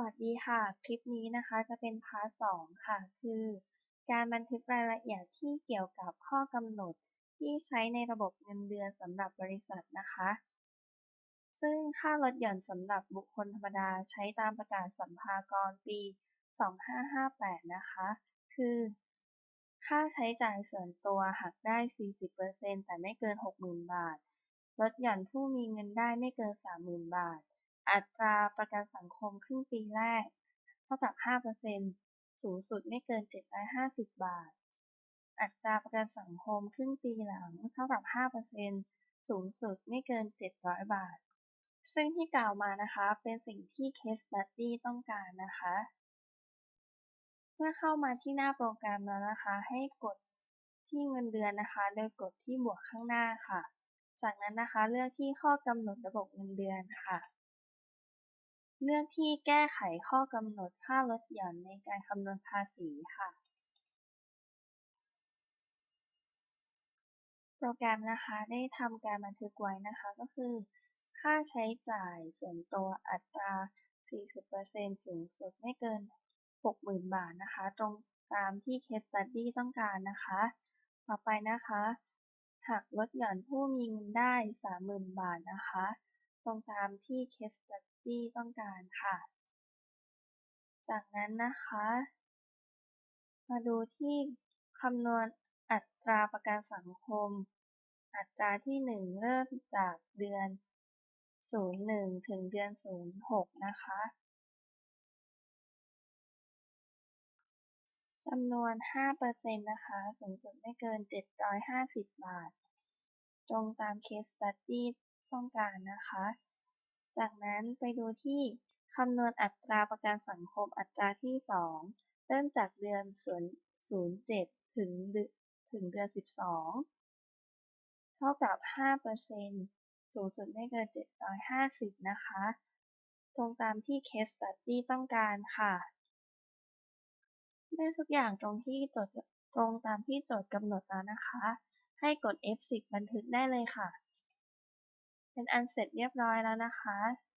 วัสดีค่ะ คลิปนี้นะคะจะเป็นพาร์ทสองค่ะ คือ การบันทึกรายละเอียดที่เกี่ยวกับข้อกำหนดที่ใช้ในระบบเงินเดือนสำหรับบริษัทนะคะ ซึ่งค่าลดหย่อนสำหรับบุคคลธรรมดาใช้ตามประกาศสัมภากรปี 2558 นะคะ คือ ค่าใช้จ่ายส่วนตัวหักได้ 40%แต่ไม่เกิน 60,000 บาท ลดหย่อนผู้มีเงินได้ไม่เกิน 30,000 บาท อัตราประกันสังคมครึ่งปีแรก เท่ากับ 5%สูงสุดไม่เกิน 750 บาท อัตราประกันสังคมครึ่งปีหลังเท่ากับ 5%สูงสุดไม่เกิน 700 บาท ซึ่งที่กล่าวมานะคะเป็นสิ่งที่ Case Study ต้องการนะคะ เมื่อเข้ามาที่หน้าโปรแกรมแล้วนะคะ ให้กดที่เงินเดือนนะคะ โดยกดที่บวกข้างหน้าค่ะ จากนั้นนะคะเลือกที่ข้อกำหนดระบบเงินเดือนค่ะ เลือกที่แก้ไขข้อกำหนดค่าลดหย่อนในการคำนวณภาษีค่ะ โปรแกรมนะคะได้ทำการบันทึกไว้นะคะก็คือ ค่าใช้จ่ายส่วนตัวอัตรา 40%สูงสุดไม่เกิน 60,000 บาทนะคะ ตรงตามที่ Case Study ต้องการนะคะ ต่อไปนะคะหักลดหย่อนผู้มีเงินได้ 30,000 บาทนะคะ ตรงตามที่ Case Study ต้องการค่ะ จากนั้นนะคะ มาดูที่คำนวณอัตราประกันสังคม อัตราที่ 1 เริ่มจากเดือน 01 ถึงเดือน 06 นะคะจำนวน 5%นะคะ สูงสุดไม่เกิน 750 บาท ตรงตาม Case Study ต้้องการนะคะ จากนั้นไปดูที่คำนวณอัตราประกันสังคมอัตราที่ 2 เริ่มจากเดือน07 ถึงถึงเดือน 12 เท่ากับ 5%สูงสุดไม่เกิน 750 นะคะ ตรงตามที่ Case Study ต้องการค่ะเมื่อทุกอย่างตรงที่จทย์ตรงตามที่โจทย์กำหนดแล้วนะคะ ให้กด F10 บันทึกได้เลยค่ะ เป็นอันเสร็จเรียบร้อยแล้วนะคะ